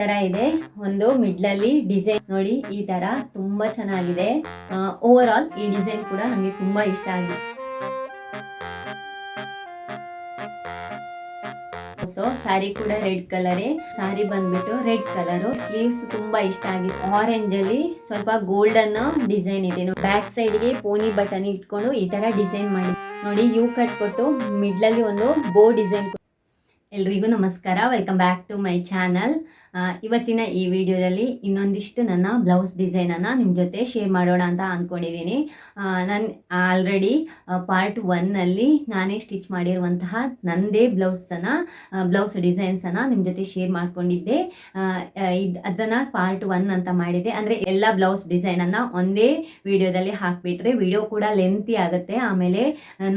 ತರ ಇದೆ. ಒಂದು ಮಿಡ್ಲಲ್ಲಿ ಡಿಸೈನ್ ನೋಡಿ, ಈ ತರ ತುಂಬಾ ಚೆನ್ನಾಗಿದೆ. ಓವರ್ ಆಲ್ ಈ ಡಿಸೈನ್ ಕೂಡ ನನಗೆ ತುಂಬಾ ಇಷ್ಟ ಆಗಿದೆ. ಸೊ ಸ್ಯಾರಿ ಕೂಡ ರೆಡ್ ಕಲರೇ. ಸ್ಯಾರಿ ಬಂದ್ಬಿಟ್ಟು ರೆಡ್ ಕಲರ್. ಸ್ಲೀವ್ಸ್ ತುಂಬಾ ಇಷ್ಟ ಆಗಿದೆ. ಆರೆಂಜ್ ಅಲ್ಲಿ ಸ್ವಲ್ಪ ಗೋಲ್ಡನ್ ಡಿಸೈನ್ ಇದೆ. ಬ್ಯಾಕ್ ಸೈಡ್ಗೆ ಪೋನಿ ಬಟನ್ ಇಟ್ಕೊಂಡು ಈ ತರ ಡಿಸೈನ್ ಮಾಡಿ. ನೋಡಿ ಯು ಕಟ್ ಕೊಟ್ಟು ಮಿಡ್ಲಲ್ಲಿ ಒಂದು ಬೋ ಡಿಸೈನ್ ಎಲ್ರಿಗೂ ನಮಸ್ಕಾರ. Welcome back to my channel ಇವತ್ತಿನ ಈ ವಿಡಿಯೋದಲ್ಲಿ ಇನ್ನೊಂದಿಷ್ಟು ನನ್ನ ಬ್ಲೌಸ್ ಡಿಸೈನನ್ನು ನಿಮ್ಮ ಜೊತೆ ಶೇರ್ ಮಾಡೋಣ ಅಂತ ಅಂದ್ಕೊಂಡಿದ್ದೀನಿ ನಾನು ಆಲ್ರೆಡಿ ಪಾರ್ಟ್ ಒನ್ನಲ್ಲಿ ನಾನೇ ಸ್ಟಿಚ್ ಮಾಡಿರುವಂತಹ ನನ್ನದೇ ಬ್ಲೌಸನ್ನು ಬ್ಲೌಸ್ ಡಿಸೈನ್ಸನ್ನು ನಿಮ್ಮ ಜೊತೆ ಶೇರ್ ಮಾಡ್ಕೊಂಡಿದ್ದೆ. ಇದು, ಅದನ್ನು ಪಾರ್ಟ್ ಒನ್ ಅಂತ ಮಾಡಿದೆ ಅಂದರೆ ಎಲ್ಲ ಬ್ಲೌಸ್ ಡಿಸೈನನ್ನು ಒಂದೇ ವಿಡಿಯೋದಲ್ಲಿ ಹಾಕಿಬಿಟ್ರೆ ವಿಡಿಯೋ ಕೂಡ ಲೆಂತಿ ಆಗುತ್ತೆ. ಆಮೇಲೆ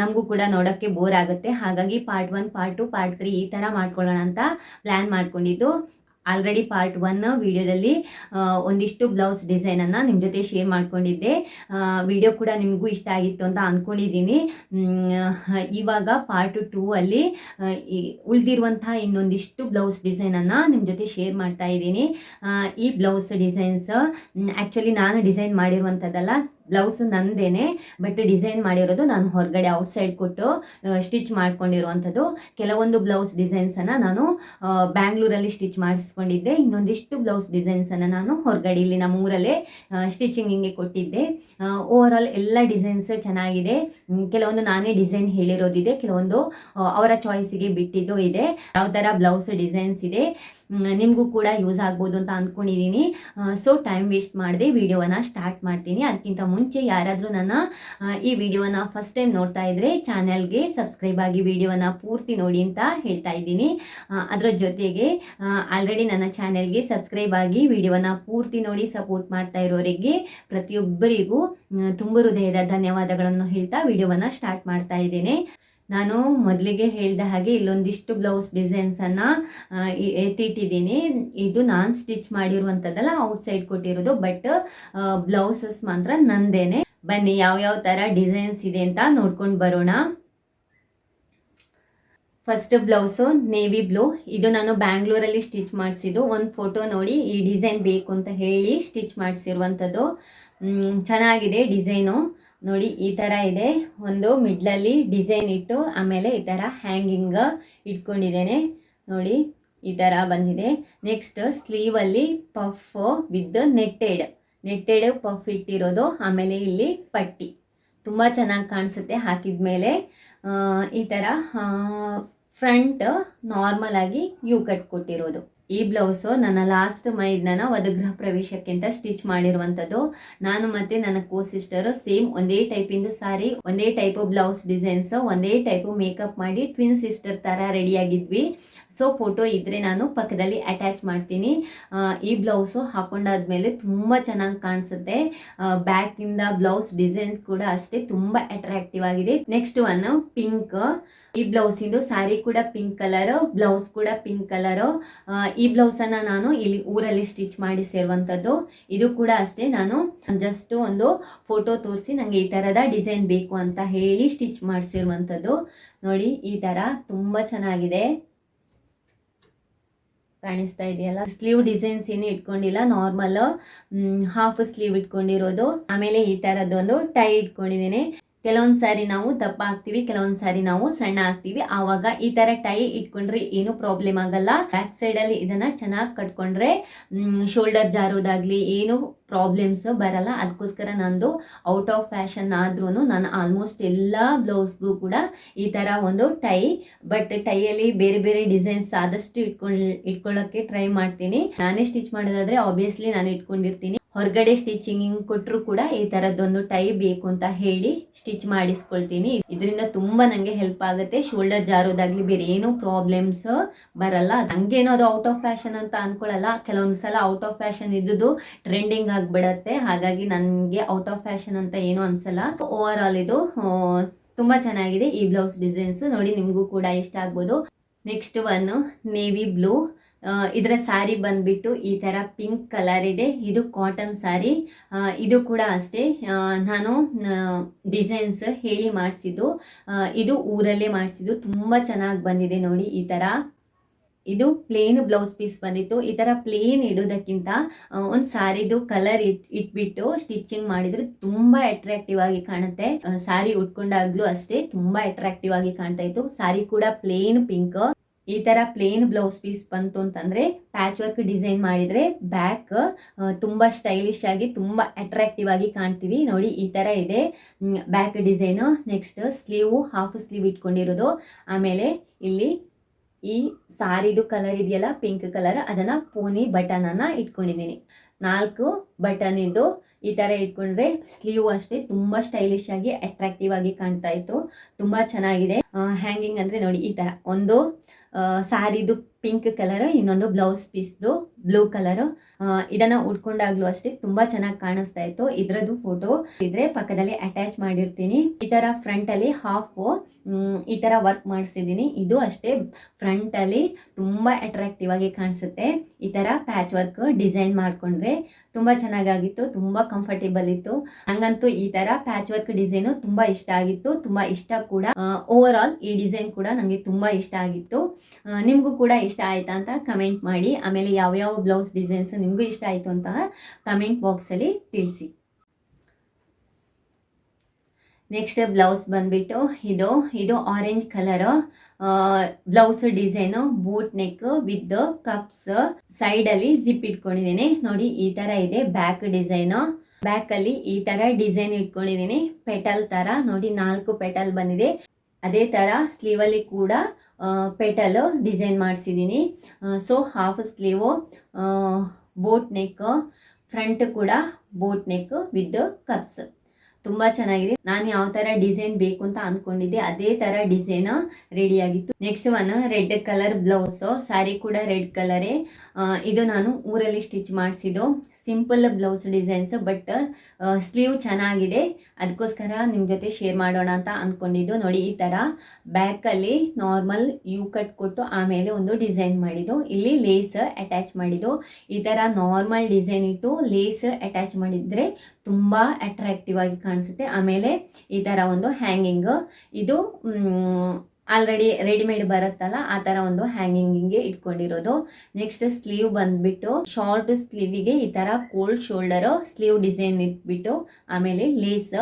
ನಮಗೂ ಕೂಡ ನೋಡೋಕ್ಕೆ ಬೋರ್ ಆಗುತ್ತೆ. ಹಾಗಾಗಿ part one part two part three ಈ ಥರ ಮಾಡ್ಕೊಳ್ಳೋಣ ಅಂತ ಪ್ಲ್ಯಾನ್ ಮಾಡ್ಕೊಂಡಿದ್ದು. ಆಲ್ರೆಡಿ ಪಾರ್ಟ್ ಒನ್ ವಿಡಿಯೋದಲ್ಲಿ ಒಂದಿಷ್ಟು ಬ್ಲೌಸ್ ಡಿಸೈನನ್ನು ನಿಮ್ಮ ಜೊತೆ ಶೇರ್ ಮಾಡ್ಕೊಂಡಿದ್ದೆ. ವಿಡಿಯೋ ಕೂಡ ನಿಮಗೂ ಇಷ್ಟ ಆಗಿತ್ತು ಅಂತ ಅಂದ್ಕೊಂಡಿದ್ದೀನಿ ಇವಾಗ ಪಾರ್ಟ್ ಟೂ ಅಲ್ಲಿ ಉಳಿದಿರುವಂತಹ ಇನ್ನೊಂದಿಷ್ಟು ಬ್ಲೌಸ್ ಡಿಸೈನನ್ನು ನಿಮ್ಮ ಜೊತೆ ಶೇರ್ ಮಾಡ್ತಾ ಇದ್ದೀನಿ. ಈ ಬ್ಲೌಸ್ ಡಿಸೈನ್ಸ್ ಆ್ಯಕ್ಚುಲಿ ನಾನು ಡಿಸೈನ್ ಮಾಡಿರುವಂಥದ್ದಲ್ಲ ಬ್ಲೌಸ್ ನಂದೇನೆ ಬಟ್ ಡಿಸೈನ್ ಮಾಡಿರೋದು ನಾನು ಹೊರಗಡೆ ಔಟ್ಸೈಡ್ ಕೊಟ್ಟು ಸ್ಟಿಚ್ ಮಾಡ್ಕೊಂಡಿರುವಂಥದ್ದು. ಕೆಲವೊಂದು ಬ್ಲೌಸ್ ಡಿಸೈನ್ಸನ್ನು ನಾನು ಬ್ಯಾಂಗ್ಳೂರಲ್ಲಿ ಸ್ಟಿಚ್ ಮಾಡಿಸ್ಕೊಂಡಿದ್ದೆ. ಇನ್ನೊಂದಿಷ್ಟು ಬ್ಲೌಸ್ ಡಿಸೈನ್ಸನ್ನು ನಾನು ಹೊರಗಡೆ ಇಲ್ಲಿ ನಮ್ಮ ಊರಲ್ಲೇ ಸ್ಟಿಚಿಂಗಿಗೆ ಕೊಟ್ಟಿದ್ದೆ. ಓವರ್ ಆಲ್ ಎಲ್ಲ ಡಿಸೈನ್ಸ್ ಚೆನ್ನಾಗಿದೆ. ಕೆಲವೊಂದು ನಾನೇ ಡಿಸೈನ್ ಹೇಳಿರೋದಿದೆ, ಕೆಲವೊಂದು ಅವರ ಚಾಯ್ಸಿಗೆ ಬಿಟ್ಟಿದ್ದು ಇದೆ. ಯಾವ ಥರ ಬ್ಲೌಸ್ ಡಿಸೈನ್ಸ್ ಇದೆ ನಿಮಗೂ ಕೂಡ ಯೂಸ್ ಆಗ್ಬೋದು ಅಂತ ಅಂದ್ಕೊಂಡಿದ್ದೀನಿ ಸೊ ಟೈಮ್ ವೇಸ್ಟ್ ಮಾಡಿದೆ ವಿಡಿಯೋನ ಸ್ಟಾರ್ಟ್ ಮಾಡ್ತೀನಿ. ಅದಕ್ಕಿಂತ ಮುಂಚೆ ಯಾರಾದರೂ ನನ್ನ ಈ ವಿಡಿಯೋನ ಫಸ್ಟ್ ಟೈಮ್ ನೋಡ್ತಾ ಇದ್ರೆ ಚಾನಲ್ಗೆ ಸಬ್ಸ್ಕ್ರೈಬ್ ಆಗಿ ವಿಡಿಯೋನ ಪೂರ್ತಿ ನೋಡಿ ಅಂತ ಹೇಳ್ತಾ ಇದ್ದೀನಿ. ಅದರ ಜೊತೆಗೆ ಆಲ್ರೆಡಿ ನನ್ನ ಚಾನೆಲ್ಗೆ ಸಬ್ಸ್ಕ್ರೈಬ್ ಆಗಿ ವಿಡಿಯೋನ ಪೂರ್ತಿ ನೋಡಿ ಸಪೋರ್ಟ್ ಮಾಡ್ತಾ ಇರೋರಿಗೆ ಪ್ರತಿಯೊಬ್ಬರಿಗೂ ತುಂಬ ಹೃದಯದ ಧನ್ಯವಾದಗಳನ್ನು ಹೇಳ್ತಾ ವಿಡಿಯೋವನ್ನು ಸ್ಟಾರ್ಟ್ ಮಾಡ್ತಾ ಇದ್ದೇನೆ. ನಾನು ಮೊದಲಿಗೆ ಹೇಳಿದ ಹಾಗೆ ಇಲ್ಲೊಂದಿಷ್ಟು ಬ್ಲೌಸ್ ಡಿಸೈನ್ಸನ್ನು ಎತ್ತಿಟ್ಟಿದ್ದೀನಿ. ಇದು ನಾನು ಸ್ಟಿಚ್ ಮಾಡಿರುವಂಥದ್ದಲ್ಲ ಔಟ್ಸೈಡ್ ಕೊಟ್ಟಿರೋದು. ಬಟ್ ಬ್ಲೌಸಸ್ ಮಾತ್ರ ನಂದೇನೆ. ಬನ್ನಿ ಯಾವ್ಯಾವ ಥರ ಡಿಸೈನ್ಸ್ ಇದೆ ಅಂತ ನೋಡ್ಕೊಂಡು ಬರೋಣ. First blouse, navy blue. ಇದು ನಾನು ಬ್ಯಾಂಗ್ಳೂರಲ್ಲಿ ಸ್ಟಿಚ್ ಮಾಡಿಸಿದ್ದು. ಒಂದು ಫೋಟೋ ನೋಡಿ, ಈ ಡಿಸೈನ್ ಬೇಕು ಅಂತ ಹೇಳಿ ಸ್ಟಿಚ್ ಮಾಡಿಸಿರುವಂಥದ್ದು ಚೆನ್ನಾಗಿದೆ ಡಿಸೈನು. ನೋಡಿ, ಈ ಥರ ಇದೆ. ಒಂದು ಮಿಡ್ಲಲ್ಲಿ ಡಿಸೈನ್ ಇಟ್ಟು, ಆಮೇಲೆ ಈ ಥರ ಹ್ಯಾಂಗಿಂಗ್ ಇಟ್ಕೊಂಡಿದ್ದೇನೆ. ನೋಡಿ, ಈ ಥರ ಬಂದಿದೆ. Next ಸ್ಲೀವಲ್ಲಿ puff with netted. Netted puff ಇಟ್ಟಿರೋದು, ಆಮೇಲೆ ಇಲ್ಲಿ ಪಟ್ಟಿ. ತುಂಬ ಚೆನ್ನಾಗಿ ಕಾಣಿಸುತ್ತೆ ಹಾಕಿದ ಮೇಲೆ. ಈ ಥರ ಫ್ರಂಟ್ ನಾರ್ಮಲ್ ಆಗಿ ಯೂ ಕಟ್ ಕೊಟ್ಟಿರೋದು. ಈ ಬ್ಲೌಸು ನನ್ನ ಲಾಸ್ಟ್ ಮೈದ್ನ ವಧುಗೃಹ ಪ್ರವೇಶಕ್ಕೆ ಅಂತ ಸ್ಟಿಚ್ ಮಾಡಿರುವಂಥದ್ದು ನಾನು ಮತ್ತೆ ನನ್ನ ಕೋ ಸಿಸ್ಟರ್ ಸೇಮ್ ಒಂದೇ ಟೈಪಿಂದು ಸಾರಿ ಒಂದೇ ಟೈಪ್ ಬ್ಲೌಸ್ ಡಿಸೈನ್ಸ್ ಒಂದೇ ಟೈಪ್ ಮೇಕಪ್ ಮಾಡಿ ಟ್ವಿನ್ ಸಿಸ್ಟರ್ ಥರ ರೆಡಿಯಾಗಿದ್ವಿ ಸೊ ಫೋಟೋ ಇದ್ದರೆ ನಾನು ಪಕ್ಕದಲ್ಲಿ ಅಟ್ಯಾಚ್ ಮಾಡ್ತೀನಿ. ಈ ಬ್ಲೌಸು ಹಾಕೊಂಡಾದ್ಮೇಲೆ ತುಂಬ ಚೆನ್ನಾಗಿ ಕಾಣಿಸುತ್ತೆ. ಬ್ಯಾಕಿಂದ ಬ್ಲೌಸ್ ಡಿಸೈನ್ಸ್ ಕೂಡ ಅಷ್ಟೇ ತುಂಬ ಅಟ್ರಾಕ್ಟಿವ್ ಆಗಿದೆ. ನೆಕ್ಸ್ಟ್ ಒನ್ ಪಿಂಕ್ ಈ ಬ್ಲೌಸಿಂದು ಸ್ಯಾರಿ ಕೂಡ ಪಿಂಕ್ ಕಲರ್ ಬ್ಲೌಸ್ ಕೂಡ ಪಿಂಕ್ ಕಲರ್ ಈ ಬ್ಲೌಸನ್ನು ನಾನು ಇಲ್ಲಿ ಊರಲ್ಲಿ ಸ್ಟಿಚ್ ಮಾಡಿ ಸೇರುವಂಥದ್ದು ಇದು ಕೂಡ ಅಷ್ಟೇ ನಾನು ಜಸ್ಟ್ ಒಂದು ಫೋಟೋ ತೋರಿಸಿ ನನಗೆ ಈ ಥರದ ಡಿಸೈನ್ ಬೇಕು ಅಂತ ಹೇಳಿ ಸ್ಟಿಚ್ ಮಾಡಿಸಿರುವಂಥದ್ದು ನೋಡಿ, ಈ ಥರ ತುಂಬ ಚೆನ್ನಾಗಿದೆ. ಕಾಣಿಸ್ತಾ ಇದೆಯಲ್ಲ? ಸ್ಲೀವ್ ಡಿಸೈನ್ಸ್ ಏನು ಇಟ್ಕೊಂಡಿಲ್ಲ. ನಾರ್ಮಲ್ ಹಾಫ್ ಸ್ಲೀವ್ ಇಟ್ಕೊಂಡಿರೋದು. ಆಮೇಲೆ ಈ ಥರದ್ದೊಂದು ಟೈ ಇಟ್ಕೊಂಡಿದ್ದೀನಿ. ಕೆಲವೊಂದು ಸಾರಿ ನಾವು ದಪ್ಪ ಹಾಕ್ತಿವಿ ಕೆಲವೊಂದು ಸಾರಿ ನಾವು ಸಣ್ಣ ಹಾಕ್ತಿವಿ ಆವಾಗ ಈ ತರ ಟೈ ಇಟ್ಕೊಂಡ್ರೆ ಏನು ಪ್ರಾಬ್ಲಮ್ ಆಗಲ್ಲ. ಬ್ಯಾಕ್ ಸೈಡ್ ಅಲ್ಲಿ ಇದನ್ನ ಚೆನ್ನಾಗಿ ಕಟ್ಕೊಂಡ್ರೆ ಶೋಲ್ಡರ್ ಜಾರೋದಾಗ್ಲಿ ಏನು ಪ್ರಾಬ್ಲಮ್ಸ್ ಬರಲ್ಲ. ಅದಕ್ಕೋಸ್ಕರ ನಂದು ಔಟ್ ಆಫ್ ಫ್ಯಾಷನ್ ಆದ್ರೂ ನಾನು ಆಲ್ಮೋಸ್ಟ್ ಎಲ್ಲ ಬ್ಲೌಸ್ಗೂ ಕೂಡ ಈ ಥರ ಒಂದು ಟೈ ಬಟ್ ಟೈಯಲ್ಲಿ ಬೇರೆ ಬೇರೆ ಡಿಸೈನ್ಸ್ ಆದಷ್ಟು ಇಟ್ಕೊಂಡು ಇಟ್ಕೊಳ್ಳೋಕ್ಕೆ ಟ್ರೈ ಮಾಡ್ತೀನಿ. ನಾನೇ ಸ್ಟಿಚ್ ಮಾಡೋದಾದ್ರೆ ಆಬ್ವಿಯಸ್ಲಿ ನಾನು ಇಟ್ಕೊಂಡಿರ್ತೀನಿ. ಹೊರಗಡೆ ಸ್ಟಿಚಿಂಗ್ ಕೊಟ್ಟರು ಕೂಡ ಈ ಥರದ್ದೊಂದು ಟೈ ಬೇಕು ಅಂತ ಹೇಳಿ ಸ್ಟಿಚ್ ಮಾಡಿಸ್ಕೊಳ್ತೀನಿ. ಇದರಿಂದ ತುಂಬ ನನಗೆ ಹೆಲ್ಪ್ ಆಗುತ್ತೆ. ಶೋಲ್ಡರ್ ಜಾರೋದಾಗ್ಲಿ ಬೇರೆ ಏನೂ ಪ್ರಾಬ್ಲಮ್ಸ್ ಬರಲ್ಲ. ಹಂಗೇನೋ ಅದು ಔಟ್ ಆಫ್ ಫ್ಯಾಷನ್ ಅಂತ ಅನ್ಕೊಳ್ಳಲ್ಲ ಕೆಲವೊಂದು ಸಲ ಔಟ್ ಆಫ್ ಫ್ಯಾಷನ್ ಇದ್ದುದು ಟ್ರೆಂಡಿಂಗ್ ಆಗಿಬಿಡತ್ತೆ. ಹಾಗಾಗಿ ನನಗೆ ಔಟ್ ಆಫ್ ಫ್ಯಾಷನ್ ಅಂತ ಏನೂ ಅನ್ಸಲ್ಲ. ಓವರ್ ಆಲ್ ಇದು ತುಂಬ ಚೆನ್ನಾಗಿದೆ ಈ ಬ್ಲೌಸ್ ಡಿಸೈನ್ಸ್ ನೋಡಿ ನಿಮಗೂ ಕೂಡ ಇಷ್ಟ ಆಗ್ಬೋದು. ನೆಕ್ಸ್ಟ್ ಒನ್ ನೇವಿ ಬ್ಲೂ ಇದರ ಸ್ಯಾರಿ ಬಂದ್ಬಿಟ್ಟು ಈ ಥರ ಪಿಂಕ್ ಕಲರ್ ಇದೆ. ಇದು ಕಾಟನ್ ಸ್ಯಾರಿ ಇದು ಕೂಡ ಅಷ್ಟೇ. ನಾನು ಡಿಸೈನ್ಸ್ ಹೇಳಿ ಮಾಡಿಸಿದ್ದು. ಇದು ಊರಲ್ಲೇ ಮಾಡಿಸಿದ್ದು. ತುಂಬ ಚೆನ್ನಾಗಿ ಬಂದಿದೆ ನೋಡಿ ಈ ಥರ ಇದು ಪ್ಲೇನ್ ಬ್ಲೌಸ್ ಪೀಸ್ ಬಂದಿತ್ತು. ಈ ತರ ಪ್ಲೇನ್ ಇಡೋದಕ್ಕಿಂತ ಒಂದು ಸಾರಿದು ಕಲರ್ ಇಟ್, ಇಟ್ಬಿಟ್ಟು ಸ್ಟಿಚಿಂಗ್ ಮಾಡಿದ್ರೆ ತುಂಬಾ ಅಟ್ರಾಕ್ಟಿವ್ ಆಗಿ ಕಾಣುತ್ತೆ. ಸಾರಿ ಉಟ್ಕೊಂಡಾಗ್ಲೂ ಅಷ್ಟೇ ತುಂಬಾ ಅಟ್ರಾಕ್ಟಿವ್ ಆಗಿ ಕಾಣ್ತಾ ಇತ್ತು. ಸಾರಿ ಕೂಡ ಪ್ಲೇನ್ ಪಿಂಕ್ ಈ ತರ ಪ್ಲೇನ್ ಬ್ಲೌಸ್ ಪೀಸ್ ಬಂತು ಅಂತಂದ್ರೆ ಪ್ಯಾಚ್ ವರ್ಕ್ ಡಿಸೈನ್ ಮಾಡಿದ್ರೆ ಬ್ಯಾಕ್ ತುಂಬಾ ಸ್ಟೈಲಿಶ್ ಆಗಿ, ತುಂಬಾ ಅಟ್ರಾಕ್ಟಿವ್ ಆಗಿ ಕಾಣ್ತೀವಿ. ನೋಡಿ, ಈ ತರ ಇದೆ. Back design next sleeve half sleeve ಇಟ್ಕೊಂಡಿರೋದು. ಆಮೇಲೆ ಇಲ್ಲಿ ಈ ಸಾರಿದು ಕಲರ್ ಇದೆಯಲ್ಲ ಪಿಂಕ್ ಕಲರ್ ಅದನ್ನ ಪೋನಿ ಬಟನ್ ಅನ್ನ ಇಟ್ಕೊಂಡಿದ್ದೀನಿ. ನಾಲ್ಕು ಬಟನ್ ಇದ್ದು ಈ ತರ ಇಟ್ಕೊಂಡ್ರೆ ಸ್ಲೀವ್ ಅಷ್ಟೇ ತುಂಬಾ ಸ್ಟೈಲಿಶ್ ಆಗಿ ಅಟ್ರಾಕ್ಟಿವ್ ಆಗಿ ಕಾಣ್ತಾ ಇತ್ತು. ತುಂಬಾ ಚೆನ್ನಾಗಿದೆ. ಹ್ಯಾಂಗಿಂಗ್ ಅಂದ್ರೆ ನೋಡಿ ಈ ತರ. ಒಂದು ಸಾರಿದು ಪಿಂಕ್ ಕಲರ್, ಇನ್ನೊಂದು ಬ್ಲೌಸ್ ಪೀಸ್ದು ಬ್ಲೂ ಕಲರ್. ಇದನ್ನ ಉಟ್ಕೊಂಡಾಗ್ಲೂ ಅಷ್ಟೇ ತುಂಬಾ ಚೆನ್ನಾಗಿ ಕಾಣಿಸ್ತಾ ಇತ್ತು. ಇದ್ರದ್ದು ಫೋಟೋ ಇದ್ರೆ ಪಕ್ಕದಲ್ಲಿ ಅಟ್ಯಾಚ್ ಮಾಡಿರ್ತೀನಿ. ಈ ಫ್ರಂಟ್ ಅಲ್ಲಿ ಹಾಫ್ ಈ ತರ ವರ್ಕ್ ಮಾಡಿಸಿದೀನಿ ಇದು ಅಷ್ಟೇ ಫ್ರಂಟ್ ಅಲ್ಲಿ ತುಂಬಾ ಅಟ್ರಾಕ್ಟಿವ್ ಆಗಿ ಕಾಣಿಸುತ್ತೆ. ಈ ತರ ಪ್ಯಾಚ್ ವರ್ಕ್ ಡಿಸೈನ್ ಮಾಡ್ಕೊಂಡ್ರೆ ತುಂಬಾ ಚೆನ್ನಾಗಾಗಿತ್ತು, ತುಂಬಾ ಕಂಫರ್ಟೇಬಲ್ ಇತ್ತು. ಹಂಗಂತೂ ಈ ತರ ಪ್ಯಾಚ್ ವರ್ಕ್ ಡಿಸೈನ್ ತುಂಬಾ ಇಷ್ಟ ಆಗಿತ್ತು, ತುಂಬಾ ಇಷ್ಟ ಕೂಡ. ಓವರ್ ಆಲ್ ಈ ಡಿಸೈನ್ ಕೂಡ ನಂಗೆ ತುಂಬಾ ಇಷ್ಟ ಆಗಿತ್ತು. ನಿಮ್ಗೂ ಕೂಡ ಇಷ್ಟ ಆಯ್ತಾ ಅಂತ ಕಮೆಂಟ್ ಮಾಡಿ. ಆಮೇಲೆ ಯಾವ್ಯಾವ ಬ್ಲೌಸ್ ಡಿಸೈನ್ಸ್ ನಿಮಗೂ ಇಷ್ಟ ಆಯ್ತು ಅಂತ ಕಮೆಂಟ್ ಬಾಕ್ಸಲ್ಲಿ ತಿಳಿಸಿ. ನೆಕ್ಸ್ಟ್ ಬ್ಲೌಸ್ ಬಂದ್ಬಿಟ್ಟು ಇದು ಇದು orange colour blouse design boat neck with cups side ಅಲ್ಲಿ ಜಿಪ್ ಇಟ್ಕೊಂಡಿದ್ದೀನಿ. ನೋಡಿ, ಈ ತರ ಇದೆ ಬ್ಯಾಕ್ ಡಿಸೈನ್ ಬ್ಯಾಕ್ ಅಲ್ಲಿ ಈ ತರ ಡಿಸೈನ್ ಇಟ್ಕೊಂಡಿದ್ದೀನಿ. ಪೆಟಲ್ ತರ. ನೋಡಿ, ನಾಲ್ಕು ಪೆಟಲ್ ಬಂದಿದೆ. ಅದೇ ತರ ಸ್ಲೀವ್ ಅಲ್ಲಿ ಕೂಡ petal design ಮಾಡಿಸಿದ್ದೀನಿ so half sleeve boat neck front ಕೂಡ ಬೋಟ್ ನೆಕ್ ವಿತ್ ಕಪ್ಸ್ ತುಂಬ ಚೆನ್ನಾಗಿದೆ. ನಾನು ಯಾವ ತರ ಡಿಸೈನ್ ಬೇಕು ಅಂತ ಅಂದ್ಕೊಂಡಿದ್ದೆ ಅದೇ ತರ ಡಿಸೈನ್ ರೆಡಿ ಆಗಿತ್ತು. Next one red colour blouse sari ಕೂಡ ರೆಡ್ ಕಲರೇ ಇದು ನಾನು ಊರಲ್ಲಿ ಸ್ಟಿಚ್ ಮಾಡಿಸಿದ್ದು. Simple blouse designs, but sleeve ಚೆನ್ನಾಗಿದೆ. ಅದಕ್ಕೋಸ್ಕರ ನಿಮ್ಮ ಜೊತೆ ಶೇರ್ ಮಾಡೋಣ ಅಂತ ಅಂದ್ಕೊಂಡಿದ್ದು ನೋಡಿ, ಈ ಥರ ಬ್ಯಾಕಲ್ಲಿ ನಾರ್ಮಲ್ ಯು ಕಟ್ ಕೊಟ್ಟು ಆಮೇಲೆ ಒಂದು ಡಿಸೈನ್ ಮಾಡಿದ್ದು. ಇಲ್ಲಿ ಲೇಸ್ ಅಟ್ಯಾಚ್ ಮಾಡಿದ್ದು. ಈ ಥರ ನಾರ್ಮಲ್ ಡಿಸೈನ್ ಇಟ್ಟು ಲೇಸ್ ಅಟ್ಯಾಚ್ ಮಾಡಿದರೆ ತುಂಬ ಅಟ್ರಾಕ್ಟಿವ್ ಆಗಿ ಕಾಣಿಸುತ್ತೆ. ಆಮೇಲೆ ಈ ಥರ ಒಂದು ಹ್ಯಾಂಗಿಂಗ್ ಇದು ಆಲ್ರೆಡಿ ರೆಡಿಮೇಡ್ ಬರುತ್ತಲ್ಲ, ಆ ತರ ಒಂದು ಹ್ಯಾಂಗಿಂಗಿಗೆ ಇಟ್ಕೊಂಡಿರೋದು. ನೆಕ್ಸ್ಟ್ ಸ್ಲೀವ್ ಬಂದ್ಬಿಟ್ಟು ಶಾರ್ಟ್ ಸ್ಲೀವಿಗೆ ಈ ತರ ಕೋಲ್ಡ್ ಶೋಲ್ಡರ್ ಸ್ಲೀವ್ ಡಿಸೈನ್ ಇಟ್ಬಿಟ್ಟು, ಆಮೇಲೆ ಲೇಸ್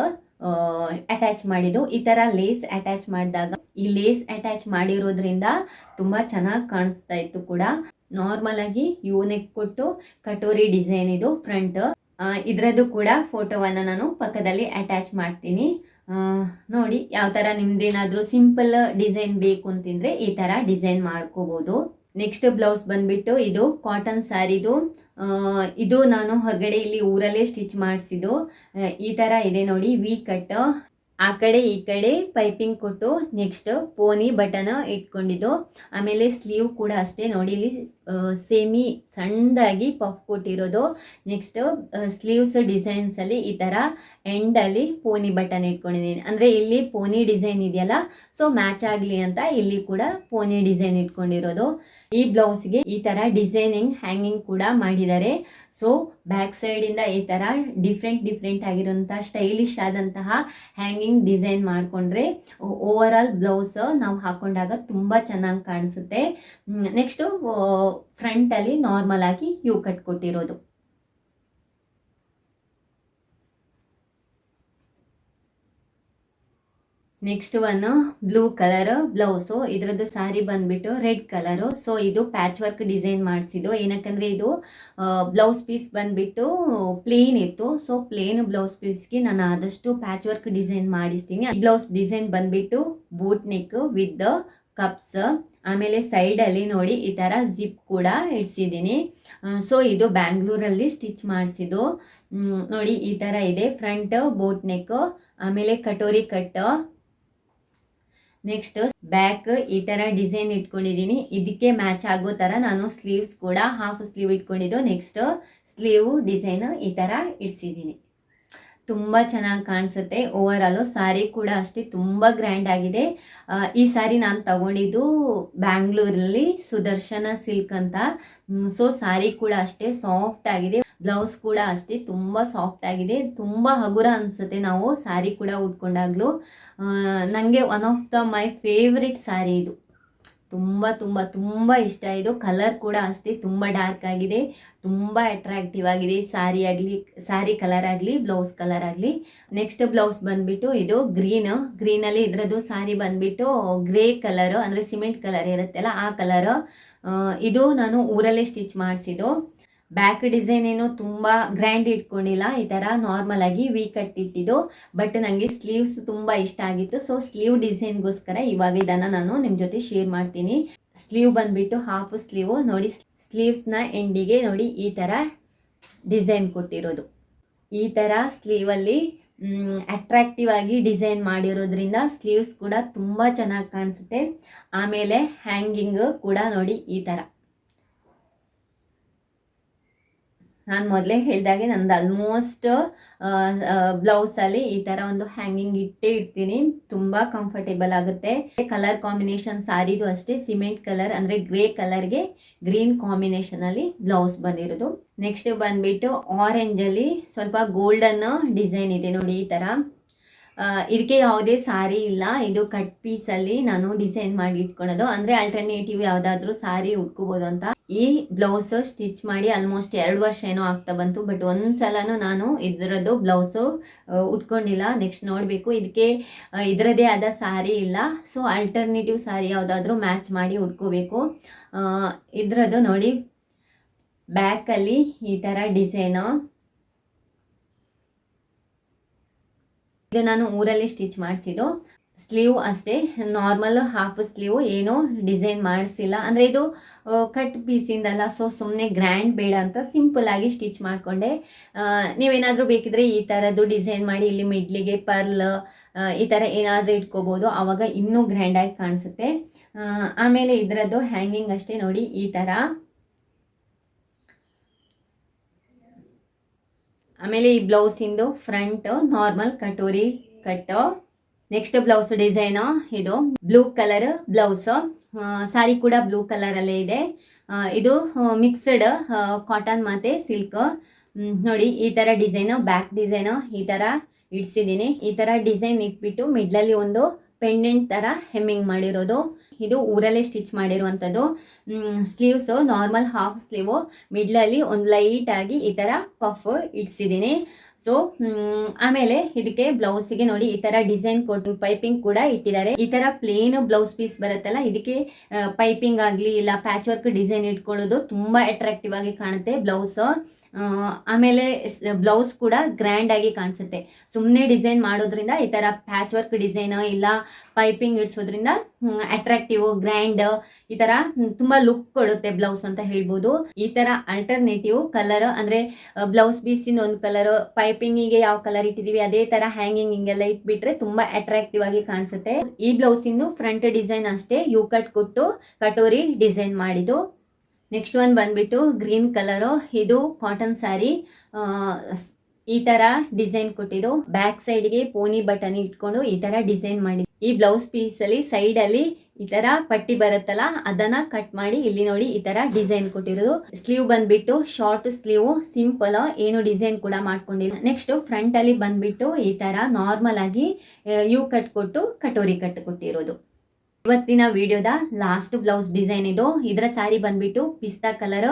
ಅಟ್ಯಾಚ್ ಮಾಡಿದ್ದು. ಈ ತರ ಲೇಸ್ ಅಟ್ಯಾಚ್ ಮಾಡಿದಾಗ, ಈ ಲೇಸ್ ಅಟ್ಯಾಚ್ ಮಾಡಿರೋದ್ರಿಂದ ತುಂಬಾ ಚೆನ್ನಾಗಿ ಕಾಣಿಸ್ತಾ ಇತ್ತು ಕೂಡ. ನಾರ್ಮಲ್ ಆಗಿ ಯೂನೆಕ್ ಕೊಟ್ಟು ಕಟೋರಿ ಡಿಸೈನ್ ಇದು ಫ್ರಂಟ್ ಇದರದ್ದು ಕೂಡ ಫೋಟೋವನ್ನು ನಾನು ಪಕ್ಕದಲ್ಲಿ ಅಟ್ಯಾಚ್ ಮಾಡ್ತೀನಿ. ನೋಡಿ, ಯಾವ ಥರ ನಿಮ್ದೇನಾದರೂ ಸಿಂಪಲ್ ಡಿಸೈನ್ ಬೇಕು ಅಂತಂದ್ರೆ ಈ ಥರ ಡಿಸೈನ್ ಮಾಡ್ಕೋಬೋದು. ನೆಕ್ಸ್ಟ್ ಬ್ಲೌಸ್ ಬಂದ್ಬಿಟ್ಟು ಇದು ಕಾಟನ್ ಸ್ಯಾರಿದು ಇದು ನಾನು ಹೊರಗಡೆ ಇಲ್ಲಿ ಊರಲ್ಲೇ ಸ್ಟಿಚ್ ಮಾಡಿಸಿದ್ದು. ಈ ಥರ ಇದೆ ನೋಡಿ ವಿ ಕಟ್ ಆ ಕಡೆ, ಈ ಕಡೆ ಪೈಪಿಂಗ್ ಕೊಟ್ಟು ನೆಕ್ಸ್ಟ್ ಪೋನಿ ಬಟನ್ ಇಟ್ಕೊಂಡಿದ್ದು. ಆಮೇಲೆ ಸ್ಲೀವ್ ಕೂಡ ಅಷ್ಟೇ ನೋಡಿ, ಇಲ್ಲಿ ಸೇಮಿ ಸಣ್ಣದಾಗಿ ಪಫ್ ಕೊಟ್ಟಿರೋದು ನೆಕ್ಸ್ಟ್ ಸ್ಲೀವ್ಸ್ ಡಿಸೈನ್ಸಲ್ಲಿ ಈ ತರ ಎಂಡ್ ಅಲ್ಲಿ ಪೋನಿ ಬಟನ್ ಇಟ್ಕೊಂಡಿದ್ದೀನಿ. ಅಂದ್ರೆ ಇಲ್ಲಿ ಪೋನಿ ಡಿಸೈನ್ ಇದೆಯಲ್ಲ ಸೊ ಮ್ಯಾಚ್ ಆಗಲಿ ಅಂತ ಇಲ್ಲಿ ಕೂಡ ಪೋನಿ ಡಿಸೈನ್ ಇಟ್ಕೊಂಡಿರೋದು. ಈ ಬ್ಲೌಸ್ಗೆ ಈ ತರ ಡಿಸೈನಿಂಗ್ ಹ್ಯಾಂಗಿಂಗ್ ಕೂಡ ಮಾಡಿದ್ದಾರೆ. ಸೊ ಬ್ಯಾಕ್ ಸೈಡ್ ಇಂದ ಈ ತರ ಡಿಫ್ರೆಂಟ್ ಡಿಫ್ರೆಂಟ್ ಆಗಿರುವಂತಹ ಸ್ಟೈಲಿಶ್ ಆದಂತಹ ಹ್ಯಾಂಗಿಂಗ್ ಡಿಸೈನ್ ಮಾಡಿಕೊಂಡ್ರೆ ಓವರ್ ಆಲ್ ಬ್ಲೌಸ್ ನಾವು ಹಾಕೊಂಡಾಗ ತುಂಬಾ ಚೆನ್ನಾಗಿ ಕಾಣಿಸುತ್ತೆ. ನೆಕ್ಸ್ಟ್ ಫ್ರಂಟ್ ಅಲ್ಲಿ ನಾರ್ಮಲ್ ಆಗಿ ಯು ಕಟ್ ಕೊಟ್ಟಿರೋದು. Next one blue colour blouse ಇದ್ರದ್ದು ಸ್ಯಾರಿ ಬಂದ್ಬಿಟ್ಟು ರೆಡ್ ಕಲರು ಸೊ ಇದು ಪ್ಯಾಚ್ ವರ್ಕ್ ಡಿಸೈನ್ ಮಾಡಿಸಿದ್ದು. ಏನಕ್ಕಂದ್ರೆ ಇದು ಬ್ಲೌಸ್ ಪೀಸ್ ಬಂದ್ಬಿಟ್ಟು ಪ್ಲೇನ್ ಇತ್ತು. ಸೊ ಪ್ಲೇನ್ ಬ್ಲೌಸ್ ಪೀಸ್ಗೆ ನಾನು ಆದಷ್ಟು ಪ್ಯಾಚ್ ವರ್ಕ್ ಡಿಸೈನ್ ಮಾಡಿಸ್ತೀನಿ. ಬ್ಲೌಸ್ ಡಿಸೈನ್ ಬಂದ್ಬಿಟ್ಟು ಬೂಟ್ ನೆಕ್ ವಿತ್ ಕಪ್ಸ್ ಆಮೇಲೆ ಸೈಡಲ್ಲಿ ನೋಡಿ ಈ ಥರ ಜಿಪ್ ಕೂಡ ಇಡ್ಸಿದ್ದೀನಿ. ಸೊ ಇದು ಬ್ಯಾಂಗ್ಳೂರಲ್ಲಿ ಸ್ಟಿಚ್ ಮಾಡಿಸಿದ್ದು. ನೋಡಿ ಈ ಥರ ಇದೆ. ಫ್ರಂಟ್ ಬೋಟ್ ನೆಕ್ ಆಮೇಲೆ ಕಟೋರಿ ಕಟ್ ನೆಕ್ಸ್ಟ್ ಬ್ಯಾಕ್ ಈ ಥರ ಡಿಸೈನ್ ಇಟ್ಕೊಂಡಿದ್ದೀನಿ. ಇದಕ್ಕೆ ಮ್ಯಾಚ್ ಆಗೋ ಥರ ನಾನು ಸ್ಲೀವ್ಸ್ ಕೂಡ ಹಾಫ್ ಸ್ಲೀವ್ ಇಟ್ಕೊಂಡಿದ್ದು. ನೆಕ್ಸ್ಟ್ ಸ್ಲೀವ್ ಡಿಸೈನ್ ಈ ಥರ ಇಡ್ಸಿದ್ದೀನಿ. ತುಂಬ ಚೆನ್ನಾಗಿ ಕಾಣಿಸುತ್ತೆ. ಓವರ್ ಆಲು ಸಾರಿ ಕೂಡ ಅಷ್ಟೇ ತುಂಬ ಗ್ರ್ಯಾಂಡ್ ಆಗಿದೆ. ಈ ಸಾರಿ ನಾನು ತಗೊಂಡಿದ್ದು ಬ್ಯಾಂಗ್ಳೂರಲ್ಲಿ ಸುದರ್ಶನ ಸಿಲ್ಕ್ ಅಂತ. ಸೊ ಸಾರಿ ಕೂಡ ಅಷ್ಟೇ ಸಾಫ್ಟ್ ಆಗಿದೆ. ಬ್ಲೌಸ್ ಕೂಡ ಅಷ್ಟೇ ತುಂಬ ಸಾಫ್ಟ್ ಆಗಿದೆ. ತುಂಬ ಹಗುರ ಅನಿಸುತ್ತೆ ನಾವು ಸಾರಿ ಕೂಡ ಉಟ್ಕೊಂಡಾಗಲೂ. ನನಗೆ one of the my favourite sari ಇದು. ತುಂಬ ತುಂಬ ತುಂಬ ಇಷ್ಟ. ಇದು ಕಲರ್ ಕೂಡ ಅಷ್ಟೇ ತುಂಬ ಡಾರ್ಕ್ ಆಗಿದೆ. ತುಂಬ ಅಟ್ರಾಕ್ಟಿವ್ ಆಗಿದೆ. ಸಾರಿ ಆಗಲಿ, ಸಾರಿ ಕಲರ್ ಆಗಲಿ ಬ್ಲೌಸ್ ಕಲರ್ ಆಗಲಿ. ನೆಕ್ಸ್ಟ್ ಬ್ಲೌಸ್ ಬಂದ್ಬಿಟ್ಟು ಇದು ಗ್ರೀನ್ ಗ್ರೀನಲ್ಲಿ ಇದರದ್ದು ಸಾರಿ ಬಂದ್ಬಿಟ್ಟು ಗ್ರೇ ಕಲರ್ ಅಂದರೆ ಸಿಮೆಂಟ್ ಕಲರ್ ಇರುತ್ತಲ್ಲ ಆ ಕಲರ್ ಇದು ನಾನು ಊರಲ್ಲೇ ಸ್ಟಿಚ್ ಮಾಡಿಸಿದ್ದು. ಬ್ಯಾಕ್ ಡಿಸೈನ್ ಏನು ತುಂಬ ಗ್ರ್ಯಾಂಡ್ ಇಟ್ಕೊಂಡಿಲ್ಲ, ಈ ಥರ ನಾರ್ಮಲ್ ಆಗಿ ವಿ ಕಟ್ ಇಟ್ಟಿದ್ದು. ಬಟ್ ನನಗೆ ಸ್ಲೀವ್ಸ್ ತುಂಬ ಇಷ್ಟ ಆಗಿತ್ತು. ಸೊ ಸ್ಲೀವ್ ಡಿಸೈನ್ಗೋಸ್ಕರ ಇವಾಗ ಇದನ್ನು ನಾನು ನಿಮ್ಮ ಜೊತೆ ಶೇರ್ ಮಾಡ್ತೀನಿ. ಸ್ಲೀವ್ ಬಂದುಬಿಟ್ಟು ಹಾಫ್ ಸ್ಲೀವು ನೋಡಿ ಸ್ಲೀವ್ಸ್ನ ಎಂಡಿಗೆ ನೋಡಿ ಈ ಥರ ಡಿಸೈನ್ ಕೊಟ್ಟಿರೋದು. ಈ ಥರ ಸ್ಲೀವಲ್ಲಿ ಅಟ್ರಾಕ್ಟಿವ್ ಆಗಿ ಡಿಸೈನ್ ಮಾಡಿರೋದ್ರಿಂದ ಸ್ಲೀವ್ಸ್ ಕೂಡ ತುಂಬ ಚೆನ್ನಾಗಿ ಕಾಣಿಸುತ್ತೆ. ಆಮೇಲೆ ಹ್ಯಾಂಗಿಂಗ್ ಕೂಡ ನೋಡಿ ಈ ಥರ ನಾನು ಮೊದಲೇ ಹೇಳಿದಾಗೆ ನಂದು ಆಲ್ಮೋಸ್ಟ್ ಬ್ಲೌಸಲ್ಲಿ ಈ ಥರ ಒಂದು ಹ್ಯಾಂಗಿಂಗ್ ಇಟ್ಟೇ ಇರ್ತೀನಿ. ತುಂಬ ಕಂಫರ್ಟೇಬಲ್ ಆಗುತ್ತೆ. ಕಲರ್ ಕಾಂಬಿನೇಷನ್ ಸಾರಿದು ಅಷ್ಟೇ ಸಿಮೆಂಟ್ ಕಲರ್ ಅಂದರೆ ಗ್ರೇ ಕಲರ್ಗೆ ಗ್ರೀನ್ ಕಾಂಬಿನೇಷನಲ್ಲಿ ಬ್ಲೌಸ್ ಬಂದಿರೋದು. ನೆಕ್ಸ್ಟ್ ಬಂದುಬಿಟ್ಟು ಆರೆಂಜಲ್ಲಿ ಸ್ವಲ್ಪ ಗೋಲ್ಡನ್ ಡಿಸೈನ್ ಇದೆ ನೋಡಿ ಈ ಥರ ಇದಕ್ಕೆ ಯಾವುದೇ ಸಾರಿ ಇಲ್ಲ. ಇದು ಕಟ್ ಪೀಸಲ್ಲಿ ನಾನು ಡಿಸೈನ್ ಮಾಡಿ ಇಟ್ಕೊಳೋದು. ಅಂದರೆ ಅಲ್ಟರ್ನೇಟಿವ್ ಯಾವುದಾದ್ರೂ ಸಾರಿ ಉಟ್ಕೋಬೋದು ಅಂತ. ಈ ಬ್ಲೌಸು ಸ್ಟಿಚ್ ಮಾಡಿ ಆಲ್ಮೋಸ್ಟ್ ಎರಡು ವರ್ಷ ಏನೋ ಆಗ್ತಾ ಬಂತು. ಬಟ್ ಒಂದು ಸಲನೂ ನಾನು ಇದರದ್ದು ಬ್ಲೌಸು ಉಟ್ಕೊಂಡಿಲ್ಲ. ನೆಕ್ಸ್ಟ್ ನೋಡಬೇಕು. ಇದಕ್ಕೆ ಇದರದೇ ಆದ ಸಾರಿ ಇಲ್ಲ. ಸೊ ಅಲ್ಟರ್ನೇಟಿವ್ ಸಾರಿ ಯಾವುದಾದ್ರೂ ಮ್ಯಾಚ್ ಮಾಡಿ ಉಟ್ಕೋಬೇಕು. ಇದರದ್ದು ನೋಡಿ ಬ್ಯಾಕಲ್ಲಿ ಈ ಥರ ಡಿಸೈನು ಇದು ನಾನು ಊರಲ್ಲಿ ಸ್ಟಿಚ್ ಮಾಡಿಸಿದ್ದು. ಸ್ಲೀವ್ ಅಷ್ಟೇ, ನಾರ್ಮಲ್ ಹಾಫ್ ಸ್ಲೀವ್ ಏನೂ ಡಿಸೈನ್ ಮಾಡಿಸಿಲ್ಲ. ಅಂದರೆ ಇದು ಕಟ್ ಪೀಸಿಂದಲ್ಲ, ಸೊ ಸುಮ್ಮನೆ ಗ್ರ್ಯಾಂಡ್ ಬೇಡ ಅಂತ ಸಿಂಪಲ್ ಆಗಿ ಸ್ಟಿಚ್ ಮಾಡಿಕೊಂಡೆ. ನೀವೇನಾದರೂ ಬೇಕಿದ್ರೆ ಈ ಥರದ್ದು ಡಿಸೈನ್ ಮಾಡಿ, ಇಲ್ಲಿ ಮಿಡ್ಲಿಗೆ ಪರ್ಲ್ ಈ ಥರ ಏನಾದರೂ ಇಟ್ಕೋಬೋದು. ಆವಾಗ ಇನ್ನೂ ಗ್ರ್ಯಾಂಡಾಗಿ ಕಾಣಿಸುತ್ತೆ. ಆಮೇಲೆ ಇದರದ್ದು ಹ್ಯಾಂಗಿಂಗ್ ಅಷ್ಟೇ ನೋಡಿ, ಈ ಥರ ಆಮೇಲೆ ಈ ಬ್ಲೌಸಿಂದು front normal katori cut next blouse design ಇದು ಬ್ಲೂ ಕಲರ್ ಬ್ಲೌಸ್ ಸಾರಿ ಕೂಡ ಬ್ಲೂ ಕಲರಲ್ಲೇ ಇದೆ. ಇದು ಮಿಕ್ಸ್ಡ್ ಕಾಟನ್ ಮತ್ತೆ ಸಿಲ್ಕ್ ನೋಡಿ, ಈ ಥರ ಡಿಸೈನು ಬ್ಯಾಕ್ ಡಿಸೈನು ಈ ಥರ ಇಡ್ಸಿದ್ದೀನಿ. ಈ ಥರ ಡಿಸೈನ್ ಇಟ್ಬಿಟ್ಟು ಮಿಡ್ಲಲ್ಲಿ ಒಂದು ಪೆಂಡೆಂಟ್ ಥರ ಹೆಮ್ಮಿಂಗ್ ಮಾಡಿರೋದು. ಇದು ಊರಲ್ಲೇ ಸ್ಟಿಚ್ ಮಾಡಿರುವಂಥದ್ದು ಸ್ಲೀವ್ಸ್ ನಾರ್ಮಲ್ ಹಾಫ್ ಸ್ಲೀವು ಮಿಡ್ಲಲ್ಲಿ ಒಂದು ಲೈಟಾಗಿ ಈ ಥರ ಪಫ್ ಇಡ್ಸಿದ್ದೀನಿ. ಸೊ ಆಮೇಲೆ ಇದಕ್ಕೆ ಬ್ಲೌಸಿಗೆ ನೋಡಿ, ಈ ತರ ಡಿಸೈನ್ ಕೊಟ್ಟು ಪೈಪಿಂಗ್ ಕೂಡ ಇಟ್ಟಿದ್ದಾರೆ. ಈ ತರ ಪ್ಲೇನ್ ಬ್ಲೌಸ್ ಪೀಸ್ ಬರುತ್ತಲ್ಲ, ಇದಕ್ಕೆ ಪೈಪಿಂಗ್ ಆಗಲಿ, ಇಲ್ಲ ಪ್ಯಾಚ್ ವರ್ಕ್ ಡಿಸೈನ್ ಇಟ್ಕೊಳ್ಳೋದು ತುಂಬಾ ಅಟ್ರಾಕ್ಟಿವ್ ಆಗಿ ಕಾಣುತ್ತೆ ಬ್ಲೌಸ್ ಆಮೇಲೆ ಬ್ಲೌಸ್ ಕೂಡ ಗ್ರ್ಯಾಂಡ್ ಆಗಿ ಕಾಣಿಸುತ್ತೆ. ಸುಮ್ಮನೆ ಡಿಸೈನ್ ಮಾಡೋದ್ರಿಂದ ಈ ಥರ ಪ್ಯಾಚ್ ವರ್ಕ್ ಡಿಸೈನ್ ಇಲ್ಲ ಪೈಪಿಂಗ್ ಇಡ್ಸೋದ್ರಿಂದ ಅಟ್ರಾಕ್ಟಿವ್ ಗ್ರ್ಯಾಂಡ್ ಈ ಥರ ತುಂಬ ಲುಕ್ ಕೊಡುತ್ತೆ ಬ್ಲೌಸ್ ಅಂತ ಹೇಳ್ಬೋದು. ಈ ಥರ ಅಲ್ಟರ್ನೇಟಿವ್ ಕಲರ್ ಅಂದರೆ ಬ್ಲೌಸ್ ಬೀಸಿನ ಒಂದು ಕಲರ್ ಪೈಪಿಂಗಿಗೆ ಯಾವ ಕಲರ್ ಇಟ್ಟಿದ್ದೀವಿ ಅದೇ ಥರ ಹ್ಯಾಂಗಿಂಗ್ ಹಿಂಗೆಲ್ಲ ಇಟ್ಬಿಟ್ರೆ ತುಂಬ ಅಟ್ರಾಕ್ಟಿವ್ ಆಗಿ ಕಾಣಿಸುತ್ತೆ. ಈ ಬ್ಲೌಸಿಂದು ಫ್ರಂಟ್ ಡಿಸೈನ್ ಅಷ್ಟೇ ಯು ಕಟ್ ಕೊಟ್ಟು ಕಟೋರಿ ಡಿಸೈನ್ ಮಾಡಿದ್ದು. ನೆಕ್ಸ್ಟ್ ಒನ್ ಬಂದ್ಬಿಟ್ಟು ಗ್ರೀನ್ ಕಲರು ಇದು ಕಾಟನ್ ಸ್ಯಾರಿ ಈ ತರ ಡಿಸೈನ್ ಕೊಟ್ಟಿದ್ದು. ಬ್ಯಾಕ್ ಸೈಡ್ಗೆ ಪೋನಿ ಬಟನ್ ಇಟ್ಕೊಂಡು ಈ ತರ ಡಿಸೈನ್ ಮಾಡಿ ಈ ಬ್ಲೌಸ್ ಪೀಸ್ ಅಲ್ಲಿ ಸೈಡ್ ಅಲ್ಲಿ ಈ ತರ ಪಟ್ಟಿ ಬರುತ್ತಲ್ಲ, ಅದನ್ನ ಕಟ್ ಮಾಡಿ ಇಲ್ಲಿ ನೋಡಿ ಈ ತರ ಡಿಸೈನ್ ಕೊಟ್ಟಿರೋದು. ಸ್ಲೀವ್ ಬಂದ್ಬಿಟ್ಟು ಶಾರ್ಟ್ ಸ್ಲೀವ್ ಸಿಂಪಲ್ ಏನು ಡಿಸೈನ್ ಕೂಡ ಮಾಡ್ಕೊಂಡಿಲ್ಲ. ನೆಕ್ಸ್ಟ್ ಫ್ರಂಟ್ ಅಲ್ಲಿ ಬಂದ್ಬಿಟ್ಟು ಈ ತರ ನಾರ್ಮಲ್ ಆಗಿ ಯು ಕಟ್ ಕೊಟ್ಟು, ಕಟೋರಿ ಕಟ್ ಕೊಟ್ಟಿರೋದು. ಇವತ್ತಿನ ವಿಡಿಯೋದ ಲಾಸ್ಟ್ ಬ್ಲೌಸ್ ಡಿಸೈನ್ ಇದು. ಇದರ ಸ್ಯಾರಿ ಬಂದ್ಬಿಟ್ಟು ಪಿಸ್ತಾ ಕಲರ್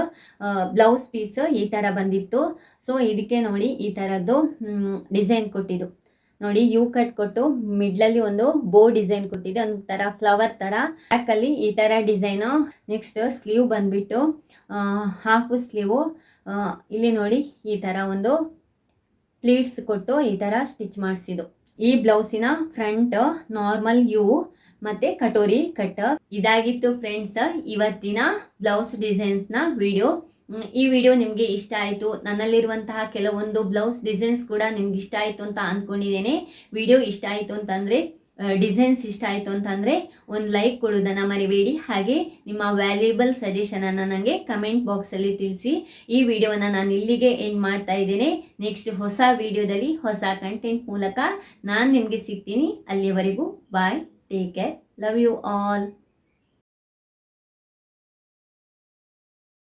ಬ್ಲೌಸ್ ಪೀಸ್ ಈ ತರ ಬಂದಿತ್ತು. ಸೊ ಇದಕ್ಕೆ ನೋಡಿ ಈ ತರದ್ದು ಡಿಸೈನ್ ಕೊಟ್ಟಿದ್ದು. ನೋಡಿ ಯು ಕಟ್ ಕೊಟ್ಟು ಮಿಡ್ಲಲ್ಲಿ ಒಂದು ಬೋ ಡಿಸೈನ್ ಕೊಟ್ಟಿದೆ. ಒಂದು ತರ ಫ್ಲವರ್ ತರ. ಬ್ಯಾಕಲ್ಲಿ ಈ ತರ ಡಿಸೈನು ನೆಕ್ಸ್ಟ್ ಸ್ಲೀವ್ ಬಂದ್ಬಿಟ್ಟು ಹಾಫ್ ಸ್ಲೀವು ಇಲ್ಲಿ ನೋಡಿ ಈ ತರ ಒಂದು ಪ್ಲೀಟ್ಸ್ ಕೊಟ್ಟು ಈ ತರ ಸ್ಟಿಚ್ ಮಾಡಿಸಿದ್ದು. ಈ ಬ್ಲೌಸಿನ ಫ್ರಂಟ್ ನಾರ್ಮಲ್ ಯು ಮತ್ತೆ ಕಟೋರಿ ಕಟ್ ಇದಾಗಿತ್ತು ಫ್ರೆಂಡ್ಸ್ ಇವತ್ತಿನ ಬ್ಲೌಸ್ ಡಿಸೈನ್ಸ್ನ ವಿಡಿಯೋ ಈ ವಿಡಿಯೋ ನಿಮಗೆ ಇಷ್ಟ ಆಯಿತು. ನನ್ನಲ್ಲಿರುವಂತಹ ಕೆಲವೊಂದು ಬ್ಲೌಸ್ ಡಿಸೈನ್ಸ್ ಕೂಡ ನಿಮ್ಗೆ ಇಷ್ಟ ಆಯಿತು ಅಂತ ಅಂದ್ಕೊಂಡಿದ್ದೇನೆ ವಿಡಿಯೋ ಇಷ್ಟ ಆಯಿತು ಅಂತಂದರೆ ಡಿಸೈನ್ಸ್ ಇಷ್ಟ ಆಯಿತು ಅಂತಂದರೆ ಒಂದು ಲೈಕ್ ಕೊಡೋದನ್ನು ಮರಿಬೇಡಿ. ಹಾಗೆ ನಿಮ್ಮ ವ್ಯಾಲ್ಯೂಬಲ್ ಸಜೆಷನನ್ನು ನನಗೆ ಕಮೆಂಟ್ ಬಾಕ್ಸಲ್ಲಿ ತಿಳಿಸಿ. ಈ ವಿಡಿಯೋವನ್ನ ನಾನು ಇಲ್ಲಿಗೆ ಎಂಡ್ ಮಾಡ್ತಾ ಇದ್ದೇನೆ. ನೆಕ್ಸ್ಟ್ ಹೊಸ ವಿಡಿಯೋದಲ್ಲಿ ಹೊಸ ಕಂಟೆಂಟ್ ಮೂಲಕ ನಾನು ನಿಮಗೆ ಸಿಗ್ತೀನಿ. ಅಲ್ಲಿಯವರೆಗೂ bye take care love you all